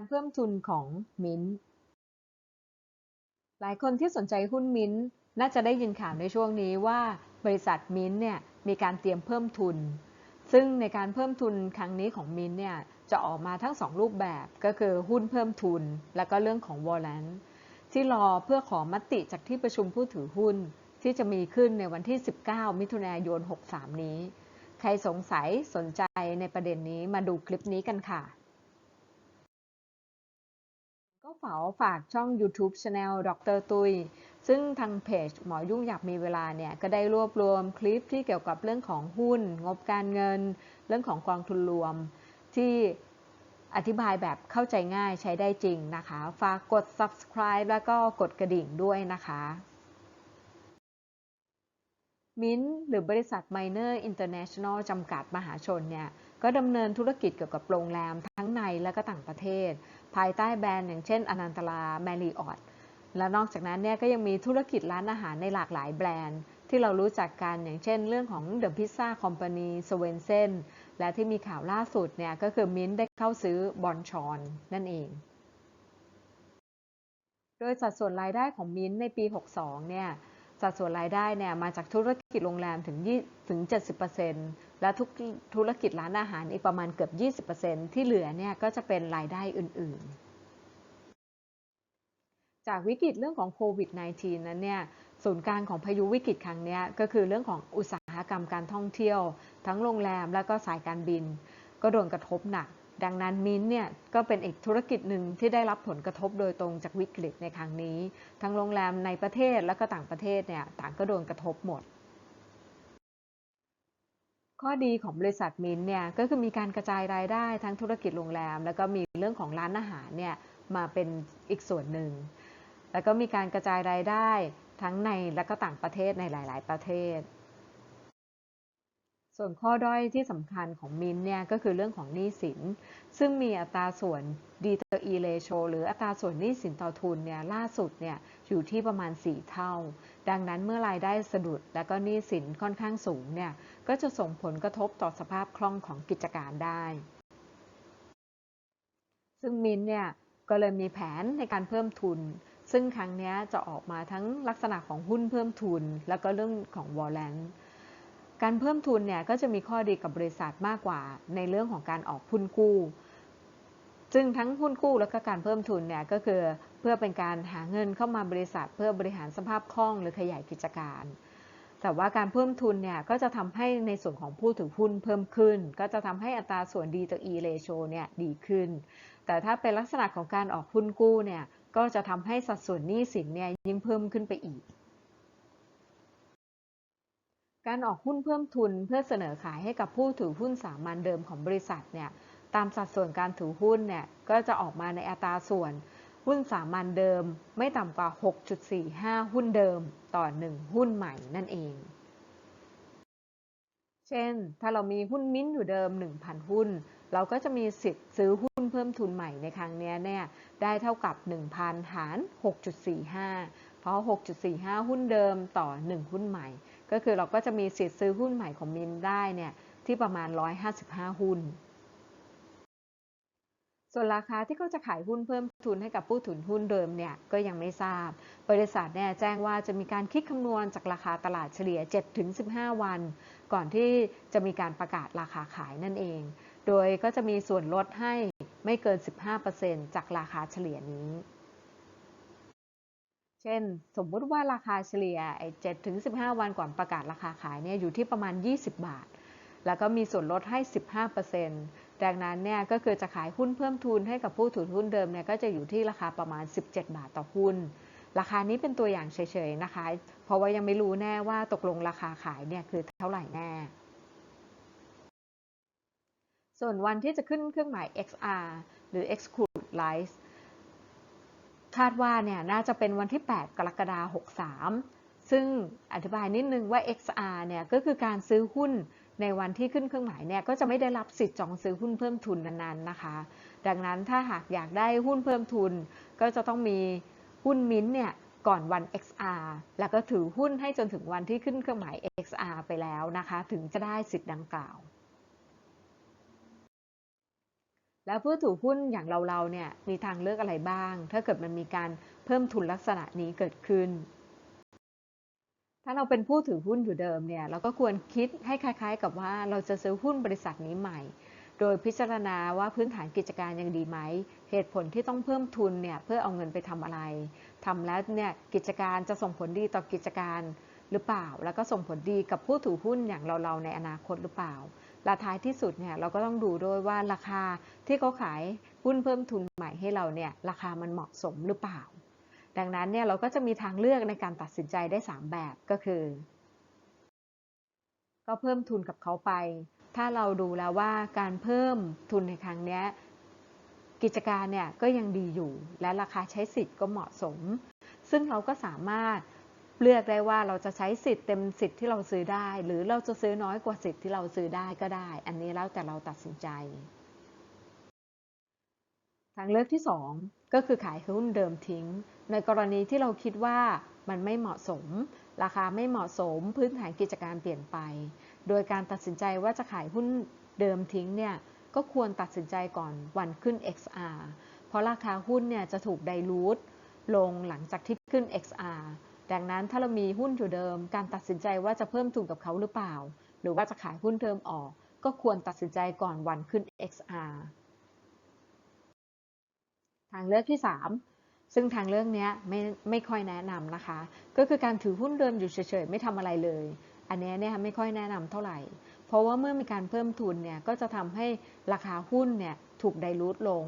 การเพิ่มทุนของมิ้นท์หลายคนที่สนใจหุ้นมิ้นท์น่าจะได้ยินข่าวในช่วงนี้ว่าบริษัทมิ้นท์เนี่ยมีการเตรียมเพิ่มทุน ซึ่งในการเพิ่มทุนครั้งนี้ของมิ้นท์เนี่ยจะออกมาทั้งสองรูปแบบก็คือหุ้นเพิ่มทุน แล้วก็เรื่องของวอลเลนที่รอเพื่อขอมติจากที่ประชุมผู้ถือหุ้น ที่จะมีขึ้นในวันที่ 19 มิถุนายน 63 นี้ ใครสงสัยสนใจในประเด็นนี้มาดูคลิปนี้กันค่ะ ก็ฝาฝากช่อง YouTube Channel ดรตุย ซึ่งทางเพจหมอยุ่งอยากมีเวลาเนี่ย ก็ได้รวบรวมคลิปที่เกี่ยวกับเรื่องของหุ้น งบการเงิน เรื่องของกองทุนรวม ที่อธิบายแบบเข้าใจง่ายใช้ได้จริงนะคะ ฝากกด subscribe แล้วก็กดกระดิ่งด้วยนะคะ มิ้นหรือบริษัท Miner International จำกัดมหาชนเนี่ย ก็ดำเนินธุรกิจเกี่ยวกับโรงแรมทั้งในและก็ต่างประเทศ ภายใต้แบรนด์อย่างเช่นอนันตลาแมริออตและนอกจากนั้นเนี่ยก็ยังมีธุรกิจร้านอาหารในหลากหลายแบรนด์ ที่เรารู้จักกันอย่างเช่น เรื่องของ The Pizza Company s w e n s e n และที่มีข่าวล่าสุดเนี่ยก็คือมิ้นได้เข้าซื้อบอนชอนนั่นเอง โดยสัดส่วนรายได้ของมิ้นในปี 62 เนี่ยสัดส่วนรายได้เนี่ยมาจากธุรกิจโรงแรมถึงถึง 70% และทุกธุรกิจร้านอาหารอีกประมาณเกือบ 20%ที่เหลือเนี่ยก็จะเป็นรายได้อื่นๆ จากวิกฤตเรื่องของโควิด -19 นั้นเนี่ยศูนย์กลางของพายุวิกฤตครั้งนี้ก็คือเรื่องของอุตสาหกรรมการท่องเที่ยว ทั้งโรงแรมและก็สายการบิน ก็โดนกระทบหนัก ดังนั้นมินเนี่ยก็เป็นอีกธุรกิจหนึ่งที่ได้รับผลกระทบโดยตรงจากวิกฤตในครั้งนี้ ทั้งโรงแรมในประเทศและก็ต่างประเทศเนี่ยต่างก็โดนกระทบหมด ข้อดีของบริษัทมินเนี่ยก็คือมีการกระจายรายได้ทั้งธุรกิจโรงแรม แล้วก็มีเรื่องของร้านอาหารเนี่ยมาเป็นอีกส่วนหนึ่ง แล้วก็มีการกระจายรายได้ทั้งในและก็ต่างประเทศในหลาย ๆ ประเทศ ส่วนข้อด้อยที่สำคัญของมินเนี่ยก็คือเรื่องของหนี้สิน ซึ่งมีอัตราส่วน D to E ratio หรืออัตราส่วนหนี้สินต่อทุนเนี่ยล่าสุดเนี่ยอยู่ที่ประมาณ 4 เท่า ดังนั้นเมื่อรายได้สะดุดและก็หนี้สินค่อนข้างสูงเนี่ย ก็จะส่งผลกระทบต่อสภาพคล่องของกิจการได้ ซึ่งมินเนี่ยก็เลยมีแผนในการเพิ่มทุน ซึ่งครั้งนี้จะออกมาทั้งลักษณะของหุ้นเพิ่มทุน แล้วก็เรื่องของวอลเลนการเพิ่มทุนเนี่ยก็จะมีข้อดีกับบริษัทมากกว่าในเรื่องของการออกหุ้นกู้ซึ่งทั้งหุ้นกู้แล้วก็การเพิ่มทุนเนี่ยก็คือเพื่อเป็นการหาเงินเข้ามาบริษัท เพื่อบริหารสภาพคล่องหรือขยายกิจการ แต่ว่าการเพิ่มทุนเนี่ยก็จะทำให้ในส่วนของผู้ถือหุ้นเพิ่มขึ้น ก็จะทำให้อัตราส่วน D ต่อ E ratio เนี่ยดีขึ้น แต่ถ้าเป็นลักษณะของการออกหุ้นกู้เนี่ยก็จะทำให้สัดส่วนหนี้สินเนี่ยยิ่งเพิ่มขึ้นไปอีก การออกหุ้นเพิ่มทุนเพื่อเสนอขายให้กับผู้ถือหุ้นสามัญเดิมของบริษัทเนี่ยตามสัดส่วนการถือหุ้นเนี่ยก็จะออกมาในอัตราส่วน หุ้นสามัญเดิม ไม่ต่ำกว่า 6.45 หุ้นเดิม ต่อ 1 หุ้นใหม่นั่นเอง เช่น ถ้าเรามีหุ้นมิ้นอยู่เดิม 1,000 หุ้น เราก็จะมีสิทธิ์ซื้อหุ้นเพิ่มทุนใหม่ในครั้งนี้เนี่ยได้เท่ากับ 1,000 หาร 6.45 เพราะ 6.45 หุ้นเดิมต่อ 1 หุ้นใหม่ ก็คือเราก็จะมีสิทธิ์ซื้อหุ้นใหม่ของมินได้เนี่ยที่ประมาณ 155 หุ้น ส่วนราคาที่เขาจะขายหุ้นเพิ่มทุนให้กับผู้ถือหุ้นเดิมเนี่ยก็ยังไม่ทราบ บริษัทเนี่ยแจ้งว่าจะมีการคิดคำนวณจากราคาตลาดเฉลี่ย 7-15 วัน ก่อนที่จะมีการประกาศราคาขายนั่นเอง โดยก็จะมีส่วนลดให้ไม่เกิน 15%จากราคาเฉลี่ยนี้เช่น สมมุติว่าราคาเฉลี่ย7ถึง15วันก่อนประกาศราคาขายเนี่ยอยู่ที่ประมาณ 20 บาท แล้วก็มีส่วนลดให้ 15% ดังนั้นเนี่ยก็คือจะขายหุ้นเพิ่มทุนให้กับผู้ถือหุ้นเดิมเนี่ยก็จะอยู่ที่ราคาประมาณ 17 บาทต่อหุ้น ราคานี้เป็นตัวอย่างเฉยๆนะคะ เพราะว่ายังไม่รู้แน่ว่าตกลงราคาขายเนี่ยคือเท่าไหร่แน่ ส่วนวันที่จะขึ้นเครื่องหมาย XR หรือ Exclude License คาดว่าเนี่ยน่าจะเป็นวันที่ 8 กรกฎาคม 63 ซึ่งอธิบายนิดนึงว่า XR เนี่ยก็คือการซื้อหุ้น ในวันที่ขึ้นเครื่องหมายเนี่ยก็จะไม่ได้รับสิทธิ์จองซื้อหุ้นเพิ่มทุนนั้นๆนะคะ ดังนั้นถ้าหากอยากได้หุ้นเพิ่มทุน ก็จะต้องมีหุ้นมิ้นเนี่ยก่อนวัน XR แล้วก็ถือหุ้นให้จนถึงวันที่ขึ้นเครื่องหมาย XR ไปแล้วนะคะ ถึงจะได้สิทธิ์ดังกล่าว แล้วผู้ถือหุ้นอย่างเราๆเนี่ยมีทางเลือกอะไรบ้าง ถ้าเกิดมันมีการเพิ่มทุนลักษณะนี้เกิดขึ้น ถ้าเราเป็นผู้ถือหุ้นอยู่เดิมเนี่ยเราก็ควรคิดให้คล้าย ๆ กับว่าเราจะซื้อหุ้นบริษัทนี้ใหม่ โดยพิจารณาว่าพื้นฐานกิจการยังดีไหม เหตุผลที่ต้องเพิ่มทุนเนี่ยเพื่อเอาเงินไปทำอะไรทำแล้วเนี่ยกิจการจะส่งผลดีต่อกิจการหรือเปล่า แล้วก็ส่งผลดีกับผู้ถือหุ้นอย่างเราๆในอนาคตหรือเปล่าและท้ายที่สุดเนี่ยเราก็ต้องดูด้วยว่าราคาที่เขาขายหุ้นเพิ่มทุนใหม่ให้เราเนี่ยราคามันเหมาะสมหรือเปล่า ดังนั้นเนี่ยเราก็จะมีทางเลือกในการตัดสินใจได้ 3 แบบก็คือ ก็เพิ่มทุนกับเขาไป ถ้าเราดูแล้วว่าการเพิ่มทุนในครั้งนี้กิจการเนี่ยก็ยังดีอยู่ และราคาใช้สิทธิ์ก็เหมาะสม ซึ่งเราก็สามารถเลือกได้ว่าเราจะใช้สิทธิ์เต็มสิทธิ์ที่เราซื้อได้ หรือเราจะซื้อน้อยกว่าสิทธิ์ที่เราซื้อได้ก็ได้ อันนี้แล้วแต่เราตัดสินใจทางเลือกที่ 2 ก็คือขายหุ้นเดิมทิ้ง ในกรณีที่เราคิดว่ามันไม่เหมาะสม ราคาไม่เหมาะสม พื้นฐานกิจการเปลี่ยนไป โดยการตัดสินใจว่าจะขายหุ้นเดิมทิ้งเนี่ยก็ควรตัดสินใจก่อนวันขึ้น XR เพราะราคาหุ้นเนี่ยจะถูกไดรูทลงหลังจากที่ขึ้น XR ดังนั้นถ้าเรามีหุ้นอยู่เดิม การตัดสินใจว่าจะเพิ่มทุนกับเขาหรือเปล่า หรือว่าจะขายหุ้นเดิมออก ก็ควรตัดสินใจก่อนวันขึ้น XR ทางเลือกที่ 3 ซึ่งทางเลือกนี้ไม่ไม่ค่อยแนะนำนะคะ ก็คือการถือหุ้นเดิมอยู่เฉยๆ ไม่ทำอะไรเลย อันนี้เนี่ยไม่ค่อยแนะนำเท่าไหร่ เพราะว่าเมื่อมีการเพิ่มทุนเนี่ยก็จะทำให้ราคาหุ้นเนี่ยถูกไดรูทลง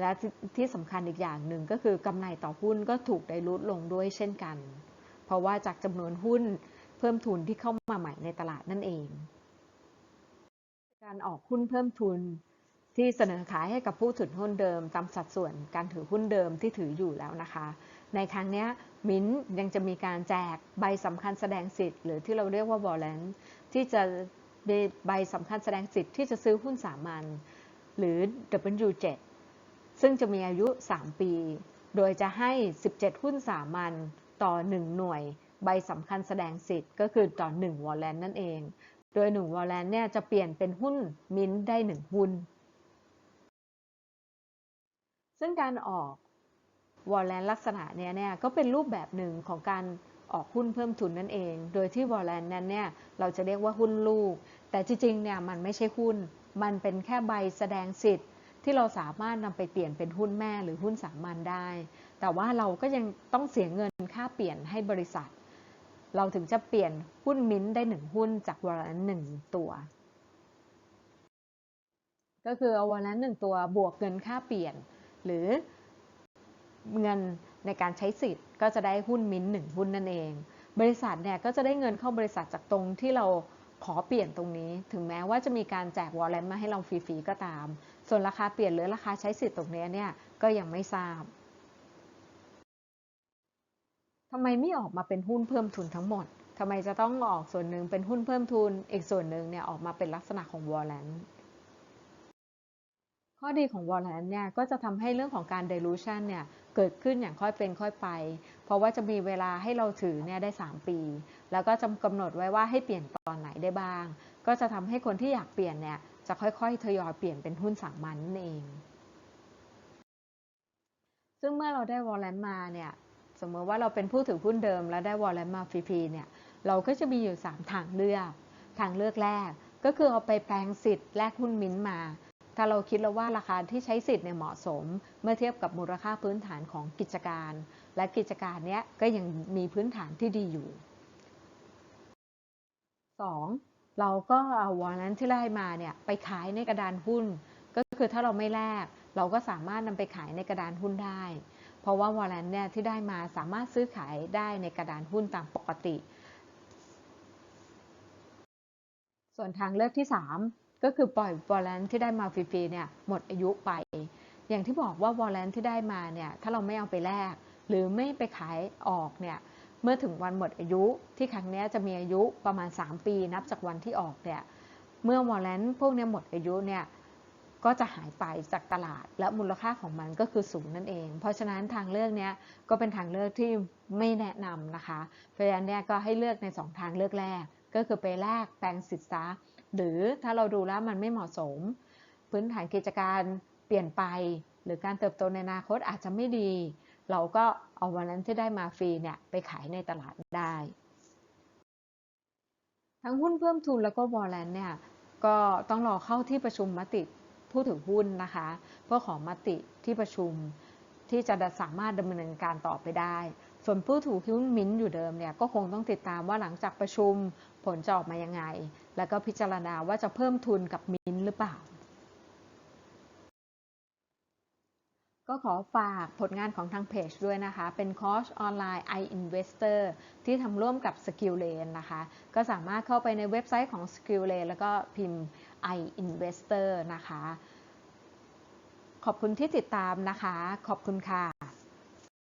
และที่สำคัญอีกอย่างหนึ่งก็คือกำไรต่อหุ้นก็ถูกไดรูทลงด้วยเช่นกัน เพราะว่าจากจำนวนหุ้นเพิ่มทุนที่เข้ามาใหม่ในตลาดนั่นเอง การออกหุ้นเพิ่มทุน ที่เสนอขายให้กับผู้ถือหุ้นเดิมตามสัดส่วนการถือหุ้นเดิมที่ถืออยู่แล้วนะคะ ในครั้งนี้มิ้นยังจะมีการแจกใบสำคัญแสดงสิทธิ์หรือที่เราเรียกว่าวอลเลนที่จะใบสำคัญแสดงสิทธิ์ที่จะซื้อหุ้นสามัญหรือ W7 ซึ่งจะมีอายุ 3 ปี โดยจะให้ 17 หุ้นสามัญต่อ 1 หน่วยใบสำคัญแสดงสิทธิ์ก็คือต่อ1วอลเลนนั่นเอง โดย1วอลเลนเนี่ยจะเปลี่ยนเป็นหุ้นมิ้นได้ 1 หุ้น ซึ่งการออกวอลเลนลักษณะเนี้ยเนี่ยก็เป็นรูปแบบหนึ่งของการออกหุ้นเพิ่มทุนนั่นเอง โดยที่วอลเลนนั้นเนี่ยเราจะเรียกว่าหุ้นลูก แต่จริงๆเนี่ยมันไม่ใช่หุ้น มันเป็นแค่ใบแสดงสิทธิ์ ที่เราสามารถนำไปเปลี่ยนเป็นหุ้นแม่หรือหุ้นสามัญได้ แต่ว่าเราก็ยังต้องเสียเงินค่าเปลี่ยนให้บริษัท เราถึงจะเปลี่ยนหุ้นมิ้นได้หนึ่งหุ้นจากวอลเลนหนึ่งตัวก็คือเอาวอลเลนหนึ่งตัวบวกเงินค่าเปลี่ยน หรือเงินในการใช้สิทธิ์ ก็จะได้หุ้นมิ้นหนึ่งหุ้นนั่นเอง บริษัทเนี่ยก็จะได้เงินเข้าบริษัทจากตรงที่เราขอเปลี่ยนตรงนี้ ถึงแม้ว่าจะมีการแจกวอลเลนมาให้เราฟรีๆก็ตาม ส่วนราคาเปลี่ยนหรือราคาใช้สิทธิ์ตรงนี้เนี่ยก็ยังไม่ทราบทำไมไม่ออกมาเป็นหุ้นเพิ่มทุนทั้งหมดทำไมจะต้องออกส่วนหนึ่งเป็นหุ้นเพิ่มทุน อีกส่วนหนึ่งเนี่ยออกมาเป็นลักษณะของวอลเลน ข้อดีของวอลเลนเนี่ยก็จะทำให้เรื่องของการ dilution เนี่ยเกิดขึ้นอย่างค่อยเป็นค่อยไป เพราะว่าจะมีเวลาให้เราถือเนี่ยได้ 3 ปี แล้วก็จะกำหนดไว้ว่าให้เปลี่ยนตอนไหนได้บ้าง ก็จะทำให้คนที่อยากเปลี่ยนเนี่ยจะค่อยๆทยอยเปลี่ยนเป็นหุ้นสามัญนั่นเอง ซึ่งเมื่อเราได้วอลเลนมาเนี่ยสมมติว่าเราเป็นผู้ถือหุ้นเดิมแล้วได้วอลเลนมาฟรีๆเนี่ยเราก็จะมีอยู่ 3 ทางเลือก ทางเลือกแรกก็คือเอาไปแปลงสิทธิ์แลกหุ้นมิ้นมา ถ้าเราคิดแล้วว่าราคาที่ใช้สิทธิ์เนี่ยเหมาะสม เมื่อเทียบกับมูลค่าพื้นฐานของกิจการ และกิจการเนี้ยก็ยังมีพื้นฐานที่ดีอยู่ 2. เราก็เอาวอลเลนที่ได้มาเนี่ยไปขายในกระดานหุ้น ก็คือถ้าเราไม่แลกเราก็สามารถนำไปขายในกระดานหุ้นได้ เพราะว่าวอลเลนเนี่ยที่ได้มาสามารถซื้อขายได้ในกระดานหุ้นตามปกติ ส่วนทางเลือกที่ 3 ก็คือปล่อยวอลเลนที่ได้มาฟรีๆเนี่ยหมดอายุไป อย่างที่บอกว่าวอลเลนที่ได้มาเนี่ยถ้าเราไม่เอาไปแลกหรือไม่ไปขายออกเนี่ยเมื่อถึงวันหมดอายุที่ครั้งนี้จะมีอายุประมาณ 3 ปีนับจากวันที่ออกเนี่ยเมื่อวอลเลนพวกนี้หมดอายุเนี่ยก็จะหายไปจากตลาดและมูลค่าของมันก็คือศูนย์นั่นเอง เพราะฉะนั้นทางเลือกเนี้ยก็เป็นทางเลือกที่ไม่แนะนำนะคะเพราะฉะนั้นเนี่ยก็ให้เลือกใน 2 ทางเลือกแรก ก็คือไปแลกแปลงสิทธิ์ซะ หรือถ้าเราดูแล้วมันไม่เหมาะสม พื้นฐานกิจการเปลี่ยนไป หรือการเติบโตในอนาคตอาจจะไม่ดี เราก็เอาวันนั้นที่ได้มาฟรีเนี่ยไปขายในตลาดได้ ทั้งหุ้นเพิ่มทุนแล้วก็วอลเลนเนี่ยก็ต้องรอเข้าที่ประชุมมติผู้ถือหุ้นนะคะ เพื่อขอมติที่ประชุมที่จะสามารถดำเนินการต่อไปได้ ส่วนผู้ถือหุ้นมิ้นอยู่เดิมเนี่ยก็คงต้องติดตามว่าหลังจากประชุมผลจะออกมายังไง แล้วก็พิจารณาว่าจะเพิ่มทุนกับมิ้นหรือเปล่า ก็ขอฝากผลงานของทางเพจด้วยนะคะ เป็นคอร์สออนไลน์ iInvestor ที่ทำร่วมกับ Skilllane นะคะ ก็สามารถเข้าไปในเว็บไซต์ของ Skilllane แล้วก็พิมพ์ iInvestor นะคะ ขอบคุณที่ติดตามนะคะ ขอบคุณค่ะ